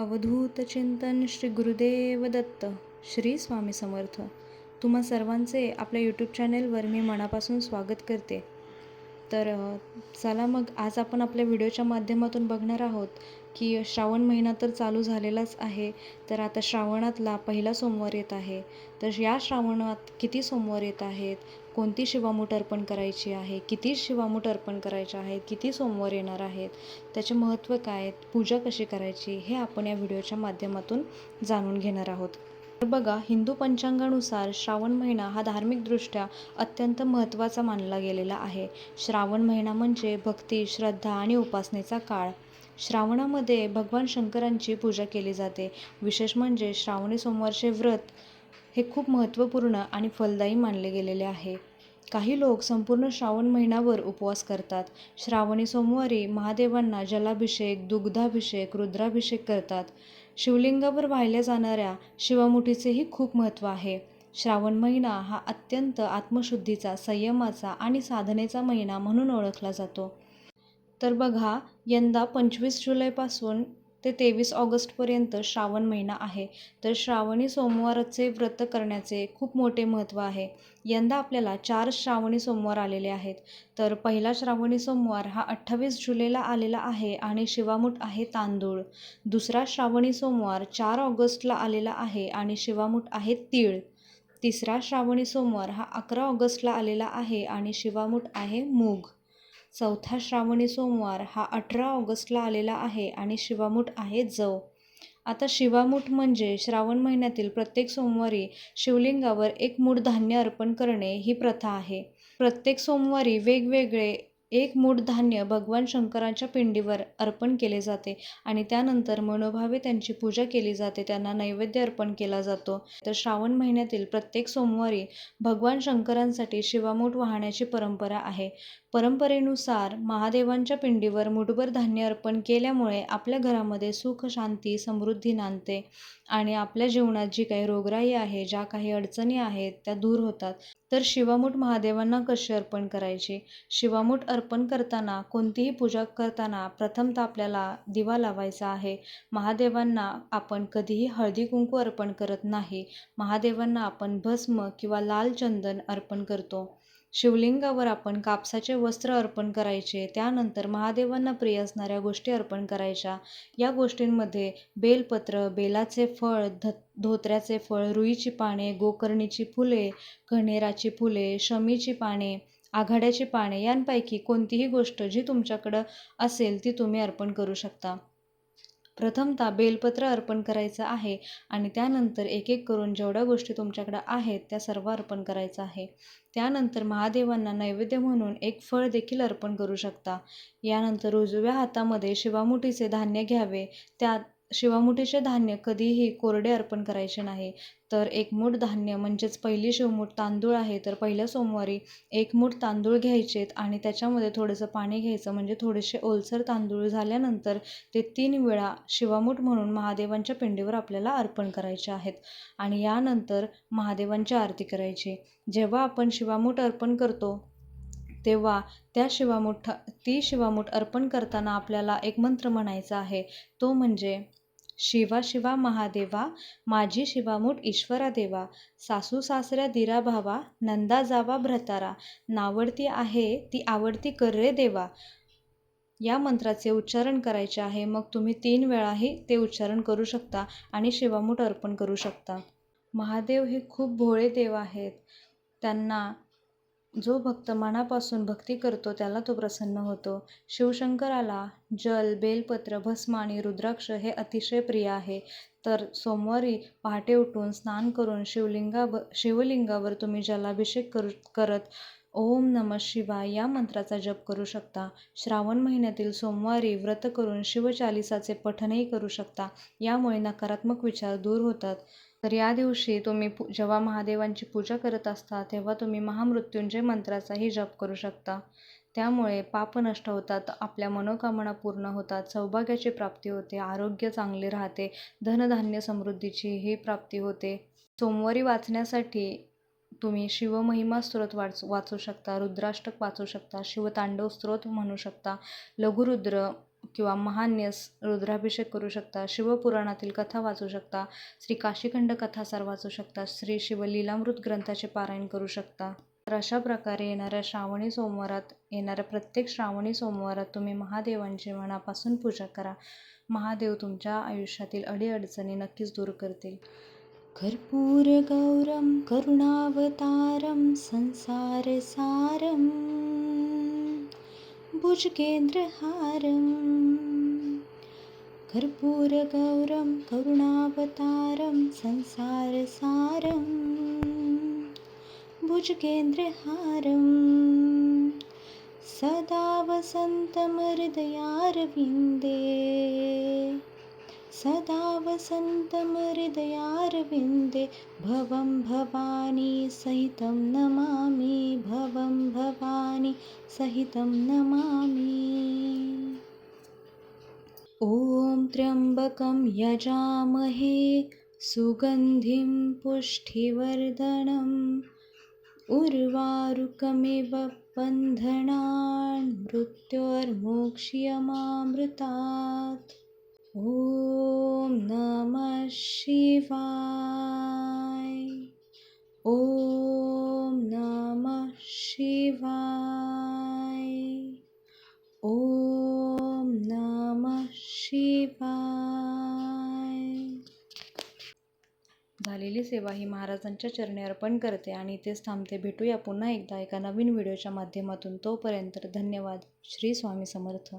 अवधूत चिंतन श्री गुरुदेव दत्त श्री स्वामी समर्थ. तुम्हा सर्वांचे आपल्या यूट्यूब चॅनेलवर मी मनापासून स्वागत करते. तर चला मग आज आपण आपल्या व्हिडिओच्या माध्यमातून बघणार आहोत की श्रावण महिना तर चालू झालेलाच आहे तर आता श्रावणातला पहिला सोमवार येत आहे. तर या श्रावणात किती सोमवार येत आहेत? कोणती शिवामूठ अर्पण करायची आहे? किती शिवामूठ अर्पण करायच्या आहेत? किती सोमवार येणार आहेत? त्याचे महत्त्व काय पूजा कशी करायची? हे आपण या व्हिडिओच्या माध्यमातून जाणून घेणार आहोत. तर बघा हिंदू पंचांगानुसार श्रावण महिना हा धार्मिकदृष्ट्या अत्यंत महत्त्वाचा मानला गेलेला आहे. श्रावण महिना म्हणजे भक्ती श्रद्धा आणि उपासनेचा काळ. श्रावणामध्ये भगवान शंकरांची पूजा केली जाते. विशेष म्हणजे श्रावणी सोमवारचे व्रत हे खूप महत्त्वपूर्ण आणि फलदायी मानले गेलेले आहे. काही लोक संपूर्ण श्रावण महिनाभर उपवास करतात. श्रावणी सोमवारी महादेवांना जलाभिषेक दुग्धाभिषेक रुद्राभिषेक करतात. शिवलिंगावर वाहिल्या जाणाऱ्या शिवामुठीचेही खूप महत्त्व आहे. श्रावण महिना हा अत्यंत आत्मशुद्धीचा संयमाचा आणि साधनेचा महिना म्हणून ओळखला जातो. तर बघा यंदा पंचवीस जुलैपासून ते तेवीस ऑगस्टपर्यंत श्रावण महिना आहे. तर श्रावणी सोमवारचे व्रत करण्याचे खूप मोठे महत्त्व आहे. यंदा आपल्याला चार श्रावणी सोमवार आलेले आहेत. तर पहिला श्रावणी सोमवार हा अठ्ठावीस जुलैला आलेला आहे आणि शिवामूठ आहे तांदूळ. दुसरा श्रावणी सोमवार चार ऑगस्टला आलेला आहे आणि शिवामूठ आहे तीळ. तिसरा श्रावणी सोमवार हा अकरा ऑगस्टला आलेला आहे आणि शिवामूठ आहे मूग. चौथा श्रावणी सोमवार हा अठरा ऑगस्टला आलेला आहे आणि शिवामूठ आहे जव. आता शिवामूठ म्हणजे श्रावण महिन्यातील प्रत्येक सोमवारी शिवलिंगावर एक मूठ धान्य अर्पण करणे ही प्रथा आहे. प्रत्येक सोमवारी वेगवेगळे एक मूठ धान्य भगवान शंकराच्या पिंडीवर अर्पण केले जाते आणि त्यानंतर मनोभावे त्यांची पूजा केली जाते त्यांना नैवेद्य अर्पण केला जातो. तर श्रावण महिन्यातील प्रत्येक सोमवारी भगवान शंकरांसाठी शिवामूठ वाहण्याची परंपरा आहे. परंपरेनुसार महादेवांच्या पिंडीवर मुठभर धान्य अर्पण केल्यामुळे आपल्या घरामध्ये सुख शांती समृद्धी नांदते आणि आपल्या जीवनात जी काही रोगराई आहे ज्या काही अडचणी आहेत त्या दूर होतात. तर शिवामूठ महादेवांना कशी अर्पण करायची? शिवामूठ अर्पण करताना कोणतीही पूजा करताना प्रथमतः आपल्याला दिवा लावायचा आहे. महादेवांना आपण कधीही हळदी कुंकू अर्पण करत नाही. महादेवांना आपण भस्म किंवा लाल चंदन अर्पण करतो. शिवलिंगावर आपण कापसाचे वस्त्र अर्पण करायचे त्यानंतर महादेवांना प्रिय असणाऱ्या गोष्टी अर्पण करायच्या. या गोष्टींमध्ये बेलपत्र बेलाचे फळ ध धोत्र्याचे फळ रुईची पाने गोकर्णीची फुले कण्हेराची फुले शमीची पाने आघाड्याची पाने यांपैकी कोणतीही गोष्ट जी तुमच्याकडं असेल ती तुम्ही अर्पण करू शकता. प्रथमतः बेलपत्र अर्पण करायचं आहे आणि त्यानंतर एक एक करून जेवढ्या गोष्टी तुमच्याकडं आहेत त्या सर्व अर्पण करायचं आहे. त्यानंतर महादेवांना नैवेद्य म्हणून एक फळ देखील अर्पण करू शकता. यानंतर उजव्या हातामध्ये शिवामुठीचे धान्य घ्यावे. त्यात शिवामुठीचे धान्य कधीही कोरडे अर्पण करायचे नाही. तर एक मूठ धान्य म्हणजेच पहिली शिवमूठ तांदूळ आहे तर पहिल्या सोमवारी एक मूठ तांदूळ घ्यायचेत आणि त्याच्यामध्ये थोडंसं पाणी घ्यायचं. म्हणजे थोडेसे ओलसर तांदूळ झाल्यानंतर ते तीन वेळा शिवामूठ म्हणून महादेवांच्या पिंडीवर आपल्याला अर्पण करायचे आहेत. आणि यानंतर महादेवांची आरती करायची. जेव्हा आपण शिवामूठ अर्पण करतो तेव्हा त्या शिवामूठ ती शिवामूठ अर्पण करताना आपल्याला एक मंत्र म्हणायचा आहे. तो म्हणजे शिवा शिवा महादेवा माझी शिवामूठ ईश्वरा देवा सासू सासऱ्या दिरा भावा नंदा जावा भ्रतारा नावडती आहे ती आवडती कर रे देवा. या मंत्राचे उच्चारण करायचे आहे मग तुम्ही तीन वेळाही ते उच्चारण करू शकता आणि शिवामूठ अर्पण करू शकता. महादेव हे खूप भोळे देव आहेत. त्यांना जो भक्त मनापासून भक्ती करतो त्याला तो प्रसन्न होतो. शिवशंकराला जल बेलपत्र भस्म आणि रुद्राक्ष हे अतिशय प्रिय आहे. तर सोमवारी पहाटे उठून स्नान करून शिवलिंगा शिवलिंगावर तुम्ही जलाभिषेक करू करत ओम नम शिवाय या मंत्राचा जप करू शकता. श्रावण महिन्यातील सोमवारी व्रत करून शिवचालिसाचे पठनही करू शकता. यामुळे नकारात्मक विचार दूर होतात. तर या दिवशी तुम्ही पू जेव्हा महादेवांची पूजा करत असता तेव्हा तुम्ही महामृत्युंजय मंत्राचाही जप करू शकता. त्यामुळे पाप नष्ट होतात आपल्या मनोकामना पूर्ण होतात सौभाग्याची प्राप्ती होते आरोग्य चांगले राहते धनधान्य समृद्धीचीही प्राप्ती होते. सोमवारी वाचण्यासाठी तुम्ही शिवमहिमा स्त्रोत वाच वाचू शकता रुद्राष्टक वाचू शकता शिवतांडव स्त्रोत म्हणू शकता लघुरुद्र किंवा महान्यस रुद्राभिषेक करू शकता शिवपुराणातील कथा वाचू शकता श्री काशीखंड कथासार वाचू शकता श्री शिवलीलामृत ग्रंथाचे पारायण करू शकता. तर अशा प्रकारे येणाऱ्या श्रावणी सोमवारात येणाऱ्या प्रत्येक श्रावणी सोमवारात तुम्ही महादेवांची मनापासून पूजा करा. महादेव तुमच्या आयुष्यातील अडीअडचणी नक्कीच दूर करतील. कर्पूरगौरं करुणावतारं संसारसारं भुजगेन्द्रहारं कर्पूरगौरं करुणावतारं संसारसारं। भुजगेन्द्रहारं सदा वसन्तमहृदयारविन्दे। सदा वसन्तमहृदयारविन्दे। भवं भवानी सहितं नमामि भवं सहितं नमामि। ॐ त्र्यम्बकं यजामहे सुगन्धिं पुष्टिवर्धनम्। उर्वारुकमिव बन्धनान् मृत्योर्मोक्ष्यमामृतात्। ॐ नमः शिवा झालेली सेवा ही महाराजांच्या चरणी अर्पण करते आणि इथेच थांबते. भेटूया पुन्हा एकदा एका नवीन व्हिडिओच्या माध्यमातून. तोपर्यंत धन्यवाद. श्री स्वामी समर्थ.